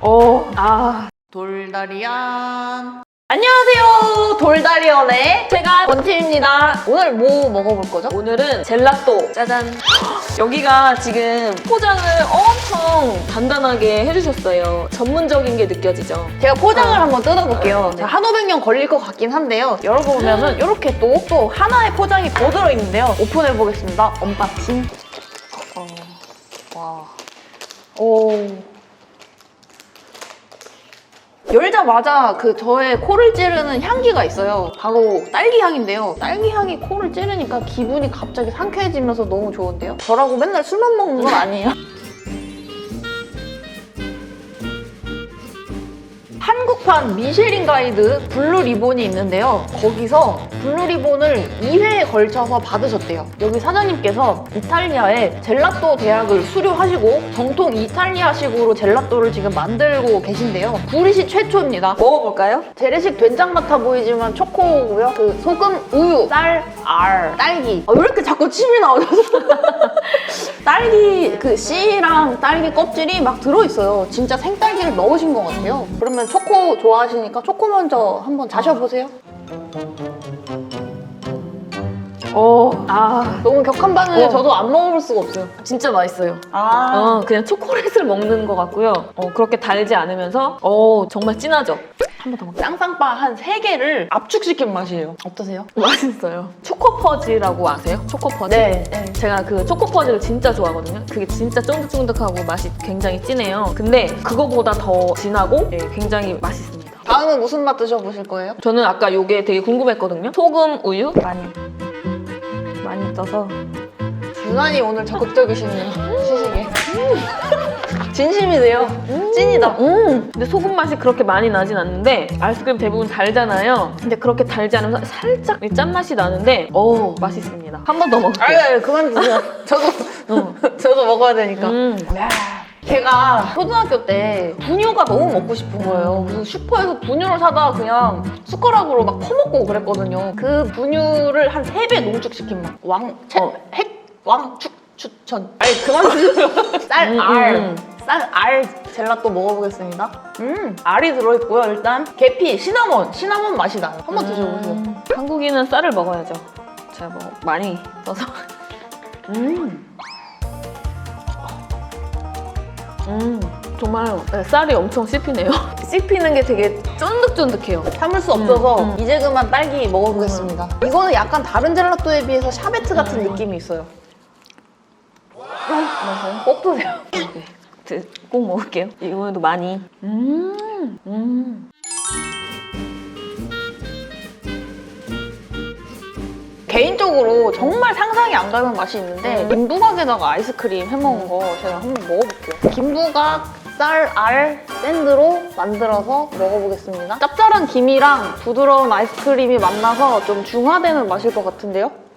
어, 아. 돌다리안. 안녕하세요. 돌다리언의 제가 원팀입니다. 오늘 뭐 먹어볼 거죠? 오늘은 젤라또 짜잔 여기가 지금 포장을 엄청 단단하게 해주셨어요 전문적인 게 느껴지죠 제가 포장을 어. 한번 뜯어볼게요. 네. 한 500년 걸릴 것 같긴 한데요. 열어보면은 이렇게 또, 또 하나의 포장이 더 들어있는데요. 오픈해보겠습니다. 언박싱. 어, 와. 오. 열자마자 그 저의 코를 찌르는 향기가 있어요. 바로 딸기 향인데요. 딸기 향이 코를 찌르니까 기분이 갑자기 상쾌해지면서 너무 좋은데요. 저라고 맨날 술만 먹는 건 아니에요. 한국판 미쉐린 가이드 블루 리본이 있는데요. 거기서 블루 리본을 2회에 걸쳐서 받으셨대요. 여기 사장님께서 이탈리아의 젤라또 대학을 수료하시고 정통 이탈리아식으로 젤라또를 지금 만들고 계신데요. 구리시 최초입니다. 먹어볼까요? 재래식 된장 같아 보이지만 초코고요. 그 소금, 우유, 쌀, 알, 딸기. 아, 왜 이렇게 자꾸 침이 나오죠? 딸기 그 씨랑 딸기 껍질이 막 들어있어요. 진짜 생딸기를 넣으신 것 같아요. 그러면 초코 좋아하시니까 초코 먼저 한번 자셔보세요. 어, 아, 너무 격한 반응에 어. 저도 안 먹어볼 수가 없어요. 진짜 맛있어요 아, 어, 그냥 초콜릿을 먹는 것 같고요 어, 그렇게 달지 않으면서 어, 정말 진하죠? 한 번 더 먹자 쌍쌍바 한 3개를 압축시킨 맛이에요. 어떠세요? 맛있어요 초코퍼지라고 아세요? 초코퍼지? 네, 네. 제가 그 초코퍼지를 진짜 좋아하거든요. 그게 진짜 쫀득쫀득하고 맛이 굉장히 진해요. 근데 그거보다 더 진하고 예, 굉장히 맛있습니다. 다음은 무슨 맛 드셔보실 거예요? 저는 아까 이게 되게 궁금했거든요. 소금 우유 많이 많이 떠서 유난히 오늘 적극적이시네요. 시식에. 진심이세요. 찐이다. 음, 근데 소금 맛이 그렇게 많이 나진 않는데 아이스크림 대부분 달잖아요. 근데 그렇게 달지 않으면서 살짝 이 짠맛이 나는데 어 맛있습니다. 한 번 더 먹을게요. 아유, 그만 드세요. 저도, 어. 저도 먹어야 되니까. 음. 야, 제가 초등학교 때 분유가 너무 먹고 싶은 거예요. 그래서 슈퍼에서 분유를 사다가 그냥 숟가락으로 막 퍼먹고 그랬거든요. 그 분유를 한 3배 농축시킨 맛. 왕, 채, 어. 핵, 왕, 축, 추천. 아니, 그만 드세요. 쌀, 음, 알. 음. 쌀, 알 젤라또 먹어보겠습니다. 음, 알이 들어있고요. 일단 계피, 시나몬. 시나몬 맛이 나요. 한번 드셔보세요. 음, 한국인은 쌀을 먹어야죠. 제가 뭐 많이 떠서. 음. 음, 정말 네, 쌀이 엄청 씹히네요. 씹히는 게 되게 쫀득쫀득해요. 참을 수 없어서 음, 음. 이제 그만 딸기 먹어보겠습니다. 이거는 약간 다른 젤라또에 비해서 샤베트 같은 느낌이 있어요. 맞아요? 꼭 드세요. 네, 드- 꼭 먹을게요. 이번에도 많이. 음, 음. 개인적으로 정말 상상이 안 가는 맛이 있는데 김부각에다가 아이스크림 해먹은 거 제가 한번 먹어볼게요. 김부각 쌀, 알, 샌드로 만들어서 먹어보겠습니다. 짭짤한 김이랑 부드러운 아이스크림이 만나서 좀 중화되는 맛일 것 같은데요?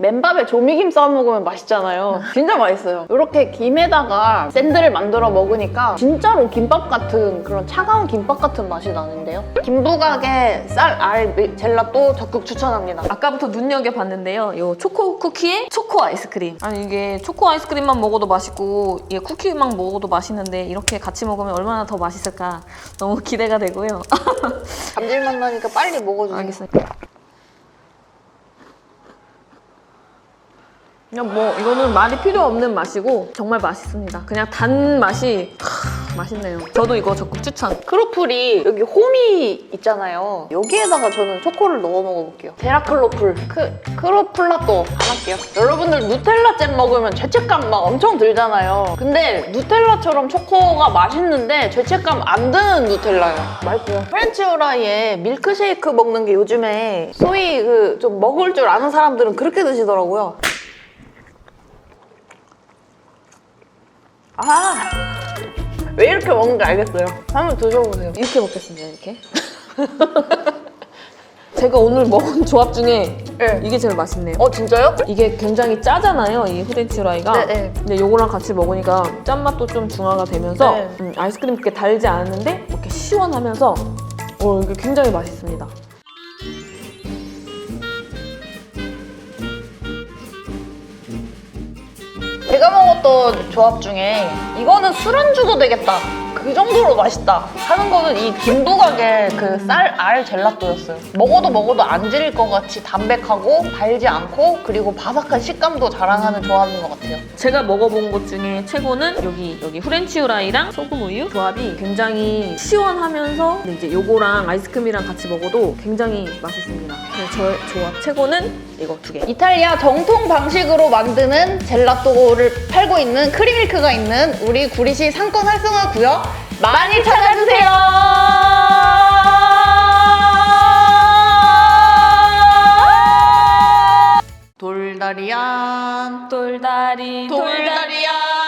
맨밥에 조미김 싸 먹으면 맛있잖아요. 진짜 맛있어요. 이렇게 김에다가 샌드를 만들어 먹으니까 진짜로 김밥 같은 그런 차가운 김밥 같은 맛이 나는데요. 김부각의 쌀, 알, 밀- 젤라또 적극 추천합니다. 아까부터 눈여겨봤는데요. 이 초코 쿠키에 초코 아이스크림. 아니 이게 초코 아이스크림만 먹어도 맛있고 이게 쿠키만 먹어도 맛있는데 이렇게 같이 먹으면 얼마나 더 맛있을까 너무 기대가 되고요. 감질맛 나니까 빨리 먹어주세요. 알겠습니 그냥 뭐 이거는 말이 필요 없는 맛이고 정말 맛있습니다. 그냥 단 맛이 하, 맛있네요. 저도 이거 적극 추천. 크로플이 여기 홈이 있잖아요. 여기에다가 저는 초코를 넣어 먹어볼게요. 데라클로플, 크, 크로플라또 안 할게요. 여러분들 누텔라 잼 먹으면 죄책감 막 엄청 들잖아요. 근데 누텔라처럼 초코가 맛있는데 죄책감 안 드는 누텔라예요. 맛있어요. 프렌치 후라이에 밀크쉐이크 먹는 게 요즘에 소위 그 좀 먹을 줄 아는 사람들은 그렇게 드시더라고요. 아, 왜 이렇게 먹는지 알겠어요. 한번 드셔보세요. 이렇게 먹겠습니다. 이렇게. 제가 오늘 먹은 조합 중에 네. 이게 제일 맛있네요. 어, 진짜요? 이게 굉장히 짜잖아요, 이 프렌치 후라이가. 네, 네. 근데 요거랑 같이 먹으니까 짠맛도 좀 중화가 되면서 네. 음, 아이스크림 그렇게 달지 않은데 이렇게 시원하면서 어, 이게 굉장히 맛있습니다. 먹어봤던 조합 중에 이거는 술안주도 되겠다. 그 정도로 맛있다 하는 거는 이 김부각의 그 쌀 알 젤라또였어요. 먹어도 먹어도 안 질릴 것 같이 담백하고 달지 않고 그리고 바삭한 식감도 자랑하는 조합인 것 같아요. 제가 먹어본 것 중에 최고는 여기 여기 후렌치 후라이랑 소금 우유 조합이 굉장히 시원하면서 근데 이제 요거랑 아이스크림이랑 같이 먹어도 굉장히 맛있습니다. 그래서 저의 조합 최고는 이거 두 개. 이탈리아 정통 방식으로 만드는 젤라또를 팔고 있는 크리밀크가 있는 우리 구리시 상권 활성화 구역 많이 찾아주세요. 돌다리안 돌다리 돌다리안